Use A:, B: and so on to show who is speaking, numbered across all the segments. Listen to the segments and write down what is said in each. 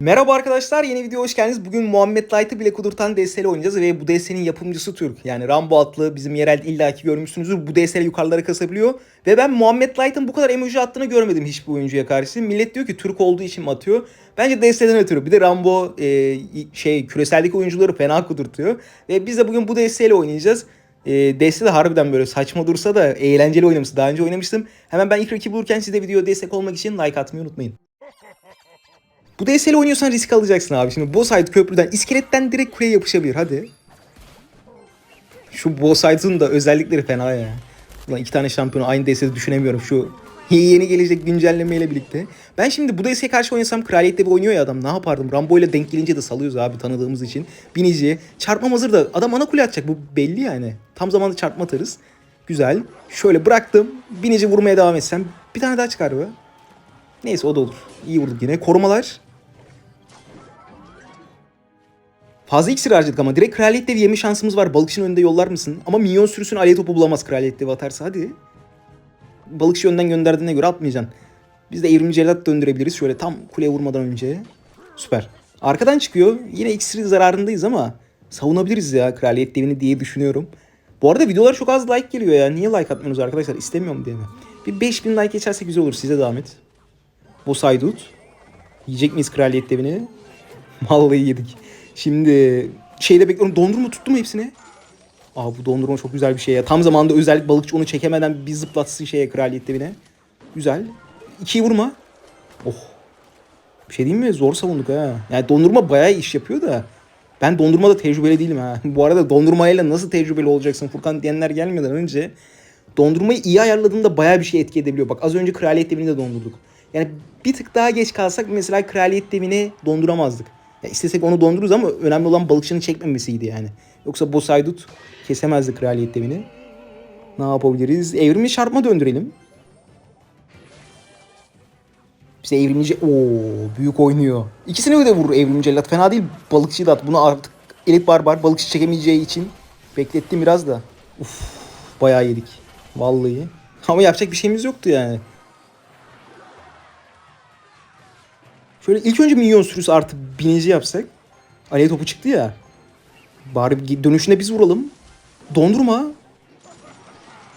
A: Merhaba arkadaşlar yeni video hoş geldiniz. Bugün Muhammed Light'ı bile kudurtan DSL oynayacağız ve bu DSL'in yapımcısı Türk. Yani Rambo adlı bizim yerel illaki görmüşsünüzdür. Bu DSL yukarılara kasabiliyor. Ve ben Muhammed Light'ın bu kadar emoji attığını görmedim hiçbir oyuncuya karşı. Millet diyor ki Türk olduğu için mi atıyor? Bence DSL'den ötürü. Bir de Rambo e, şey küreseldeki oyuncuları fena kudurtuyor. Ve biz de bugün bu DSL oynayacağız. E, DS de harbiden böyle saçma dursa da eğlenceli oynamıştı. Daha önce oynamıştım. Hemen ben ilk rakibi bulurken siz de videoya destek olmak için like atmayı unutmayın. Bu DSL oynuyorsan risk alacaksın abi. Şimdi Bosside köprüden, iskeletten direkt kuleye yapışabilir. Hadi. Şu Bosside'ın da özellikleri fena ya. Ulan iki tane şampiyonu aynı DS'de düşünemiyorum şu yeni gelecek güncellemeyle birlikte. Ben şimdi bu DS'ye karşı oynasam Kraliyet'te bir oynuyor ya adam. Ne yapardım? Rambo ile denk gelince de salıyoruz abi tanıdığımız için. Binici. Çarpmam hazır da adam ana kule atacak. Bu belli yani. Tam zamanda çarpma atarız. Güzel. Şöyle bıraktım. Binici vurmaya devam etsem. Bir tane daha çıkar be. Neyse o da olur. İyi vurduk yine. Korumalar. Fazla iksir harcadık ama direkt kraliyet devi yeme şansımız var. Balıkçının önünde yollar mısın? Ama minyon sürüsünü aleye topu bulamaz kraliyet devi atarsa hadi. Balıkçı önden gönderdiğine göre atmayacaksın. Biz de evrimci celat döndürebiliriz şöyle tam kuleye vurmadan önce. Süper. Arkadan çıkıyor. Yine iksiri zararındayız ama savunabiliriz ya kraliyet devini diye düşünüyorum. Bu arada videolar çok az like geliyor ya. Niye like atmıyorsunuz arkadaşlar? İstemiyorum diye mi? Bir 5000 like geçerse güzel olur. Size devam et. Boss Aydut. Yiyecek miyiz kraliyet devini? Vallahi yedik. Şimdi şeyde bekliyorum. Dondurma tuttu mu hepsini? Aa bu dondurma çok güzel bir şey ya. Tam zamanında özellik balıkçı onu çekemeden bir zıplatsın şeye kraliyet devine. Güzel. İkiyi vurma. Oh. Bir şey diyeyim mi? Zor savunduk ha. Yani dondurma bayağı iş yapıyor da. Ben dondurmada tecrübeli değilim ha. Bu arada dondurmayla nasıl tecrübeli olacaksın Furkan diyenler gelmeden önce dondurmayı iyi ayarladığında bayağı bir şey etki edebiliyor. Bak az önce kraliyet devini de dondurduk. Yani bir tık daha geç kalsak mesela kraliyet devini donduramazdık. Ya istesek onu dondururuz ama önemli olan balıkçının çekmemesiydi yani. Yoksa Boss Haydut kesemezdi kraliyet devini. Ne yapabiliriz? Evrimi çarpma döndürelim. Bize evrimci... Oo büyük oynuyor. İkisini de vurur evrimci cellat. Fena değil. Balıkçıyı da at. Bunu artık elit barbar balıkçı çekemeyeceği için beklettim biraz da. Uf bayağı yedik. Vallahi. Ama yapacak bir şeyimiz yoktu yani. Şöyle ilk önce minyon sürüsü artı binici yapsak. Aleye topu çıktı ya. Bari dönüşünde biz vuralım. Dondurma.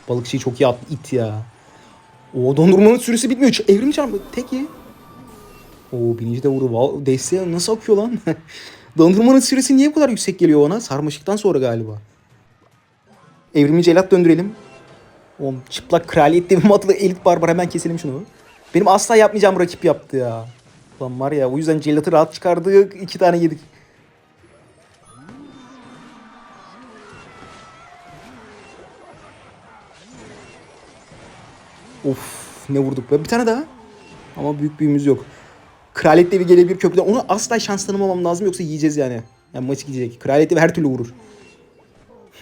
A: Balıkçıyı çok iyi attı. it ya. O dondurmanın sürüsü bitmiyor. Evrim çarpı. Tek ye. Oo birinci de vurdu. Desteğe nasıl akıyor lan? Dondurmanın süresi niye bu kadar yüksek geliyor ona? Sarmaşıktan sonra galiba. Evrimi celat döndürelim. Oğlum çıplak kraliyet devim adlı elit barbar hemen keselim şunu. Benim asla yapmayacağım rakip yaptı ya. Lan var ya o yüzden celatı rahat çıkardık. iki tane yedik. Of ne vurduk be. Bir tane daha. Ama büyük büyüğümüz yok. Kraliyet devi gelebilir köprüden. Ona asla şans tanımamam lazım yoksa yiyeceğiz yani. Yani maç gidecek. Kraliyet devi her türlü vurur.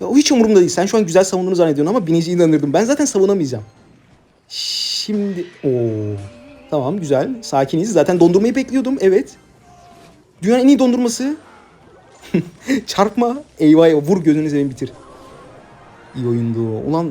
A: ya, o hiç umurumda değil. Sen şu an güzel savunduğunu zannediyorsun ama biniciyi inanırdım. Ben zaten savunamayacağım. Şimdi... Oo. Tamam güzel. Sakiniz. Zaten dondurmayı bekliyordum. Evet. Dünyanın en iyi dondurması. Çarpma. Eyvah eyvah. Vur gözünü seveyim bitir. İyi oyundu. Ulan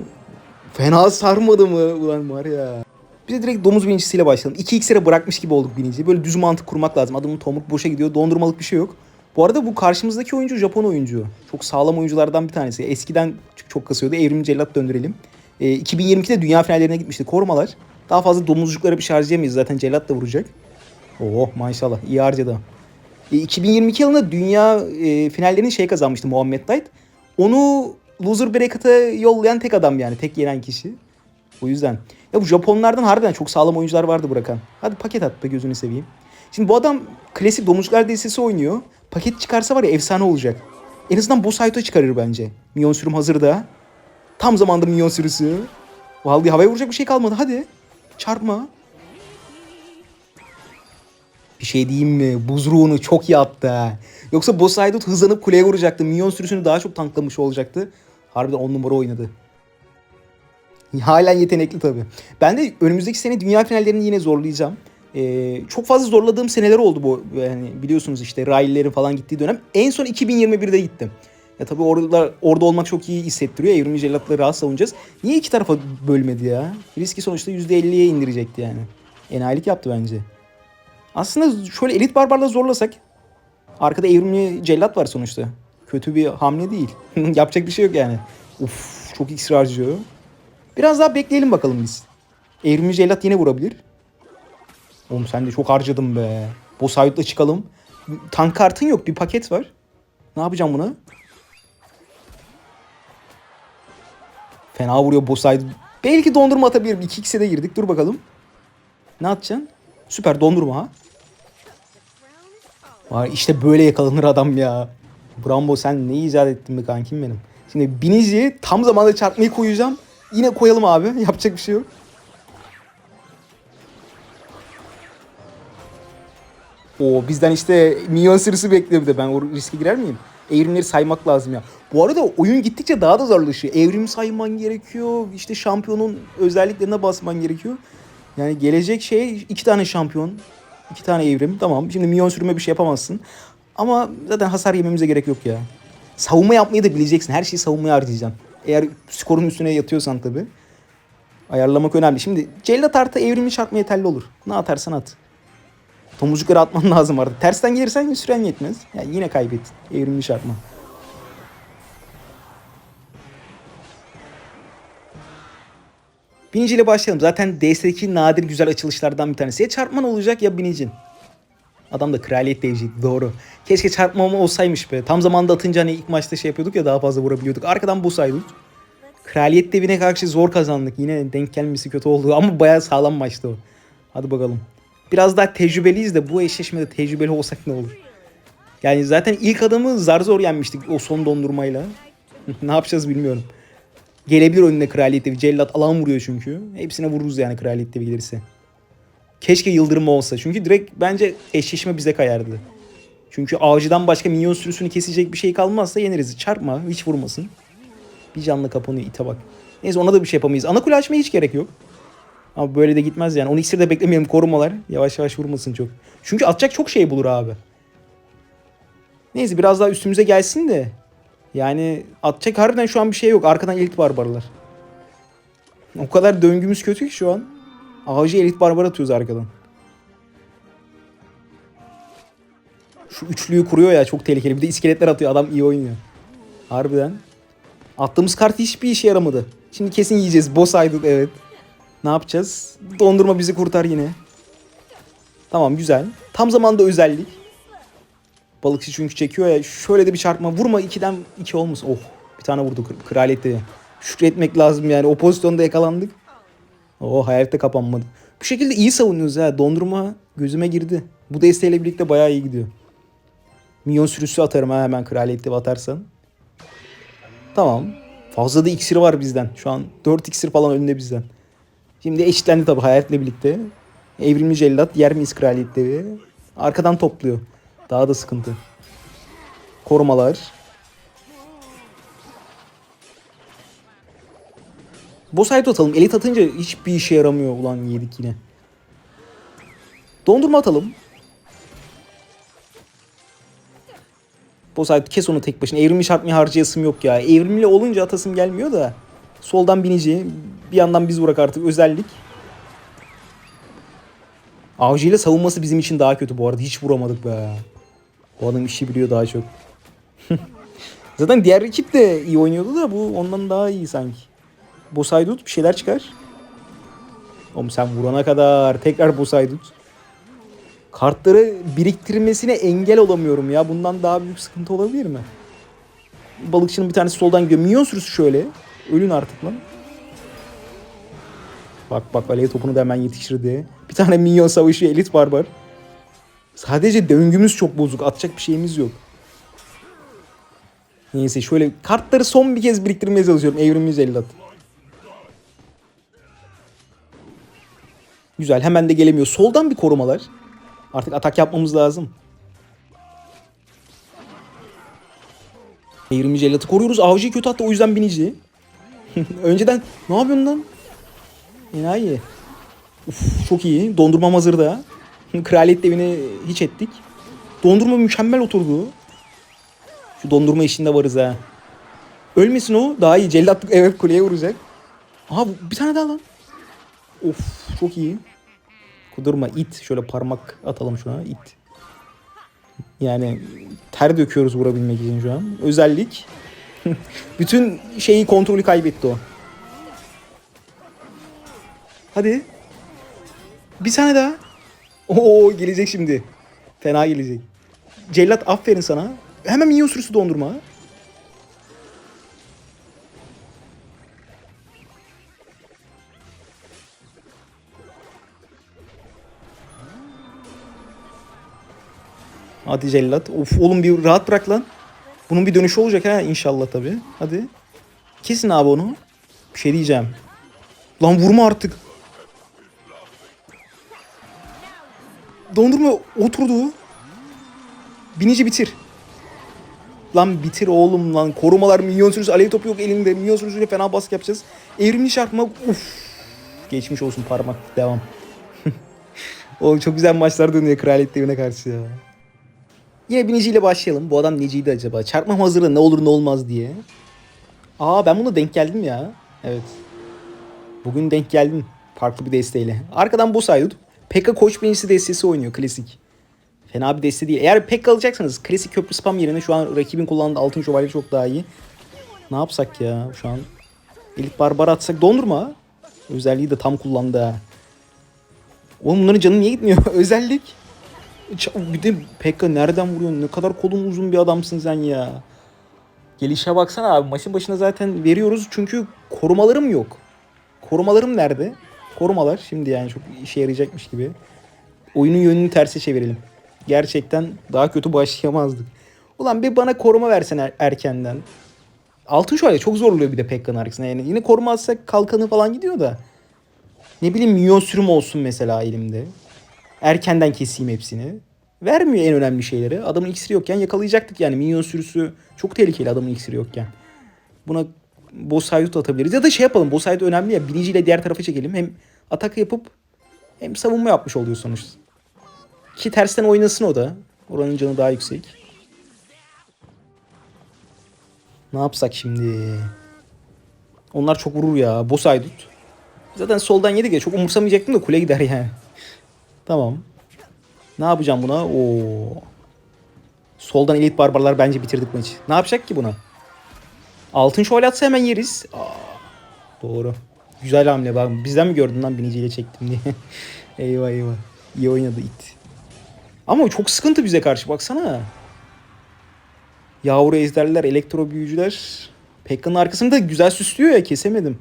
A: fena sarmadı mı? Ulan var ya. Biz de direkt domuz binicisiyle başlayalım. 2x'e bırakmış gibi olduk biniciyi. Böyle düz mantık kurmak lazım. Adamın tomruk boşa gidiyor. Dondurmalık bir şey yok. Bu arada bu karşımızdaki oyuncu Japon oyuncu. Çok sağlam oyunculardan bir tanesi. Eskiden çok, kasıyordu. Evrim Cellat döndürelim. E, 2022'de dünya finallerine gitmişti. Korumalar. Daha fazla domuzcuklara bir şey harcayamayız. Zaten Cellat da vuracak. Oh maşallah iyi harcadı. E, 2022 yılında dünya e, finallerini şey kazanmıştı Muhammed Light. Onu loser bracket'a yollayan tek adam yani. Tek yenen kişi. O yüzden. Ya bu Japonlardan harbiden çok sağlam oyuncular vardı bırakan. Hadi paket at be gözünü seveyim. Şimdi bu adam klasik domuzcuklar destesi oynuyor. Paket çıkarsa var ya efsane olacak. En azından boss Saito çıkarır bence. Minyon sürüm hazırda. Tam zamanda minyon sürüsü. Vallahi havaya vuracak bir şey kalmadı. Hadi. Çarpma. Bir şey diyeyim mi? Buz ruhunu çok iyi. Yoksa Boss Haydut hızlanıp kuleye vuracaktı. Minyon sürüsünü daha çok tanklamış olacaktı. Harbiden 10 numara oynadı. Halen yetenekli tabii. Ben de önümüzdeki sene dünya finallerini yine zorlayacağım. Ee, çok fazla zorladığım seneler oldu bu. Yani biliyorsunuz işte Rail'lerin falan gittiği dönem. En son 2021'de gittim. Ya tabii orada orada olmak çok iyi hissettiriyor. Evrimci cellatları rahat savunacağız. Niye iki tarafa bölmedi ya? Riski sonuçta %50'ye indirecekti yani. Enayilik yaptı bence. Aslında şöyle elit barbarla zorlasak. Arkada evrimli cellat var sonuçta. Kötü bir hamle değil. Yapacak bir şey yok yani. Uf çok iksir harcıyor. Biraz daha bekleyelim bakalım biz. Evrimli cellat yine vurabilir. Oğlum sen de çok harcadın be. Bossayut'la çıkalım. Tank kartın yok bir paket var. Ne yapacağım buna? Fena vuruyor Bossayut. Belki dondurma atabilirim. 2x'e de girdik. Dur bakalım. Ne atacaksın? Süper dondurma ha. Var işte böyle yakalanır adam ya. Brambo sen ne icat ettin be kankim benim. Şimdi Binici'yi tam zamanda çarpmayı koyacağım. Yine koyalım abi. Yapacak bir şey yok. O bizden işte milyon sırası bekliyor bir de ben o riske girer miyim? Evrimleri saymak lazım ya. Bu arada oyun gittikçe daha da zorlaşıyor. Evrim sayman gerekiyor. İşte şampiyonun özelliklerine basman gerekiyor. Yani gelecek şey iki tane şampiyon. iki tane evrim. Tamam şimdi milyon sürüme bir şey yapamazsın. Ama zaten hasar yememize gerek yok ya. Savunma yapmayı da bileceksin. Her şeyi savunmaya harcayacaksın. Eğer skorun üstüne yatıyorsan tabii. Ayarlamak önemli. Şimdi cellat artı evrimi çarpma yeterli olur. Ne atarsan at. Tomurcukları atman lazım artık. Tersten gelirsen süren yetmez. Yani yine kaybettin. Evrimli çarpma. Binici ile başlayalım. Zaten DS'deki nadir güzel açılışlardan bir tanesi. Ya çarpman olacak ya binicin. Adam da kraliyet devciydi doğru. Keşke çarpmama olsaymış be. Tam zamanda atınca hani ilk maçta şey yapıyorduk ya daha fazla vurabiliyorduk. Arkadan busaydık. Kraliyet devine karşı zor kazandık. Yine denk gelmesi kötü oldu ama bayağı sağlam maçtı o. Hadi bakalım. Biraz daha tecrübeliyiz de bu eşleşmede tecrübeli olsak ne olur? Yani zaten ilk adamı zar zor yenmiştik o son dondurmayla. ne yapacağız bilmiyorum. Gelebilir önüne kraliyet devi. Cellat alan vuruyor çünkü. Hepsine vururuz yani kraliyet devi gelirse. Keşke yıldırım olsa. Çünkü direkt bence eşleşme bize kayardı. Çünkü avcıdan başka minyon sürüsünü kesecek bir şey kalmazsa yeneriz. Çarpma hiç vurmasın. Bir canlı kapanıyor ite bak. Neyse ona da bir şey yapamayız. Ana kule açmaya hiç gerek yok. Ama böyle de gitmez yani. Onu iksir de beklemeyelim korumalar. Yavaş yavaş vurmasın çok. Çünkü atacak çok şey bulur abi. Neyse biraz daha üstümüze gelsin de. Yani atacak harbiden şu an bir şey yok. Arkadan elit barbarlar. O kadar döngümüz kötü ki şu an. Avcı elit barbar atıyoruz arkadan. Şu üçlüyü kuruyor ya çok tehlikeli. Bir de iskeletler atıyor. Adam iyi oynuyor. Harbiden. Attığımız kart hiçbir işe yaramadı. Şimdi kesin yiyeceğiz. Boss aydık evet. Ne yapacağız? Dondurma bizi kurtar yine. Tamam güzel. Tam zamanda özellik. Balıkçı çünkü çekiyor ya. Şöyle de bir çarpma. Vurma 2'den 2 olmasın. Oh bir tane vurdu kraliyette. Şükretmek lazım yani. O pozisyonda yakalandık. Oh hayatta kapanmadı. Bu şekilde iyi savunuyoruz ha. Dondurma gözüme girdi. Bu desteğiyle birlikte bayağı iyi gidiyor. Milyon sürüsü atarım ha hemen kraliyette atarsan. Tamam. Fazla da iksiri var bizden. Şu an 4 iksir falan önünde bizden. Şimdi eşitlendi tabii hayatle birlikte. Evrimli cellat yer miyiz kraliyet devi? Arkadan topluyor. Daha da sıkıntı. Korumalar. Bosayt atalım. Elit atınca hiçbir işe yaramıyor. Ulan yedik yine. Dondurma atalım. Bosayt kes onu tek başına. Evrimli çarpmayı harcayasım yok ya. Evrimli olunca atasım gelmiyor da. Soldan binici. Bir yandan biz vurak artık özellik. Avcı ile savunması bizim için daha kötü bu arada. Hiç vuramadık be. Bu adam işi biliyor daha çok. Zaten diğer ekip de iyi oynuyordu da bu ondan daha iyi sanki. Bosaydut bir şeyler çıkar. Oğlum sen vurana kadar tekrar Bosaydut. Kartları biriktirmesine engel olamıyorum ya. Bundan daha büyük sıkıntı olabilir mi? Balıkçının bir tanesi soldan. Minyon sürüsü şöyle. Ölün artık lan. Bak bak alev topunu da hemen yetiştirdi. Bir tane minyon savaşıyor elit barbar. Sadece döngümüz çok bozuk. Atacak bir şeyimiz yok. Neyse şöyle kartları son bir kez biriktirmeye çalışıyorum. Evrimli cellat. Güzel hemen de gelemiyor. Soldan bir korumalar. Artık atak yapmamız lazım. Evrimli cellatı koruyoruz. Avcıyı kötü attı o yüzden binici. Önceden ne yapıyorsun lan? Enayi. Uf, çok iyi. Dondurmam hazırda. Kraliyet devini hiç ettik. Dondurma mükemmel oturdu. Şu dondurma işinde varız ha. Ölmesin o. Daha iyi. Cellatlık evet kuleye vuracak. Aha bir tane daha lan. Of çok iyi. Durma it. Şöyle parmak atalım şuna it. Yani ter döküyoruz vurabilmek için şu an. Özellik. Bütün şeyi kontrolü kaybetti o. Hadi. Bir tane daha. Oo gelecek şimdi. Fena gelecek. Cellat aferin sana. Hemen minyon sürüsü dondurma. Hadi cellat. Of oğlum bir rahat bırak lan. Bunun bir dönüşü olacak ha inşallah tabii. Hadi. Kesin abi onu. Bir şey diyeceğim. Lan vurma artık. Dondurma oturdu. Binici bitir. Lan bitir oğlum lan. Korumalar milyon sürüsü. Alev topu yok elinde. Milyon sürüsüyle fena baskı yapacağız. Evrimli çarpma. Uf. Geçmiş olsun parmak. Devam. Oğlum çok güzel maçlar dönüyor kraliyet devine karşı ya. Yine biniciyle başlayalım. Bu adam neciydi acaba? Çarpmam hazırda ne olur ne olmaz diye. Aa ben buna denk geldim ya. Evet. Bugün denk geldim. Farklı bir desteğiyle. Arkadan boss aydut. Pekka koç binicisi destesi oynuyor. Klasik. Fena bir deste değil. Eğer Pekka alacaksanız klasik köprü spam yerine şu an rakibin kullandığı altın şövalye çok daha iyi. Ne yapsak ya şu an? Elit barbar atsak dondurma. Özelliği de tam kullandı ha. Oğlum bunların canı niye gitmiyor? Özellik. Bir de Pekka nereden vuruyorsun? Ne kadar kolun uzun bir adamsın sen ya. Gelişe baksana abi. Maçın başına zaten veriyoruz çünkü korumalarım yok. Korumalarım nerede? Korumalar şimdi yani çok işe yarayacakmış gibi. Oyunun yönünü terse çevirelim. Gerçekten daha kötü başlayamazdık. Ulan bir bana koruma versen er- erkenden. Altın şöyle çok zorluyor bir de Pekka'nın arkasına. Yani yine koruma atsak kalkanı falan gidiyor da. Ne bileyim milyon sürüm olsun mesela elimde. Erkenden keseyim hepsini. Vermiyor en önemli şeyleri. Adamın iksiri yokken yakalayacaktık yani. Minyon sürüsü çok tehlikeli adamın iksiri yokken. Buna boss haydut atabiliriz. Ya da şey yapalım. Boss haydut önemli ya. Biniciyle diğer tarafa çekelim. Hem atak yapıp hem savunma yapmış oluyor sonuçta. Ki tersten oynasın o da. Oranın canı daha yüksek. Ne yapsak şimdi? Onlar çok vurur ya. Boss haydut. Zaten soldan yedik ya. Çok umursamayacaktım da kule gider yani. Tamam. Ne yapacağım buna? Oo. Soldan elit barbarlar bence bitirdik maçı. Ne yapacak ki buna? Altın şövalye atsa hemen yeriz. Aa, doğru. Güzel hamle. Bak bizden mi gördün lan biniciyle çektim diye. eyvah eyvah. İyi oynadı it. Ama çok sıkıntı bize karşı baksana. Yavru ejderler, elektro büyücüler. Pekka'nın arkasını da güzel süslüyor ya kesemedim.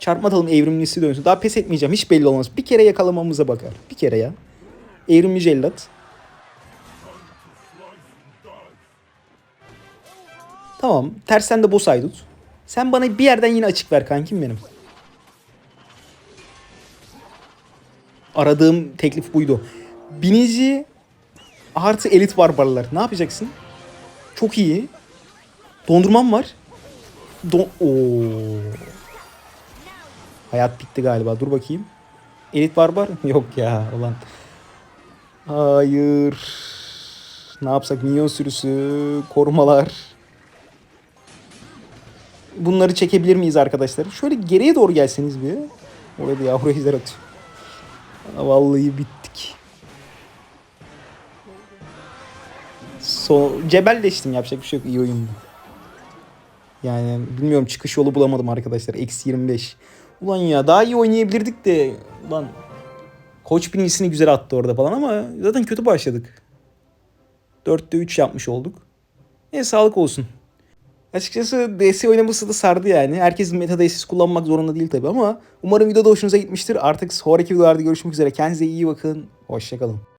A: Çarpma atalım evrimlisi dönsün. Daha pes etmeyeceğim. Hiç belli olmaz. Bir kere yakalamamıza bakar. Bir kere ya. Evrimli cellat. Tamam. Tersten de boss aydut. Sen bana bir yerden yine açık ver kankim benim. Aradığım teklif buydu. Binici artı elit barbarlar. Ne yapacaksın? Çok iyi. Dondurmam var. Don Oo. Hayat bitti galiba. Dur bakayım. Elit barbar? Yok ya ulan. Hayır. Ne yapsak? Minyon sürüsü, korumalar. Bunları çekebilir miyiz arkadaşlar? Şöyle geriye doğru gelseniz bir. Orada yavru ejder atıyor. Vallahi bittik. So cebelleştim yapacak bir şey yok. İyi oyundu. Yani bilmiyorum çıkış yolu bulamadım arkadaşlar. Eksi 25. Ulan ya daha iyi oynayabilirdik de. Ulan Koç birincisini güzel attı orada falan ama zaten kötü başladık. 4'te 3 yapmış olduk. E sağlık olsun. Açıkçası DS oynaması da sardı yani. Herkes meta DS'siz kullanmak zorunda değil tabi ama umarım videoda hoşunuza gitmiştir. Artık sonraki videolarda görüşmek üzere. Kendinize iyi bakın. Hoşçakalın.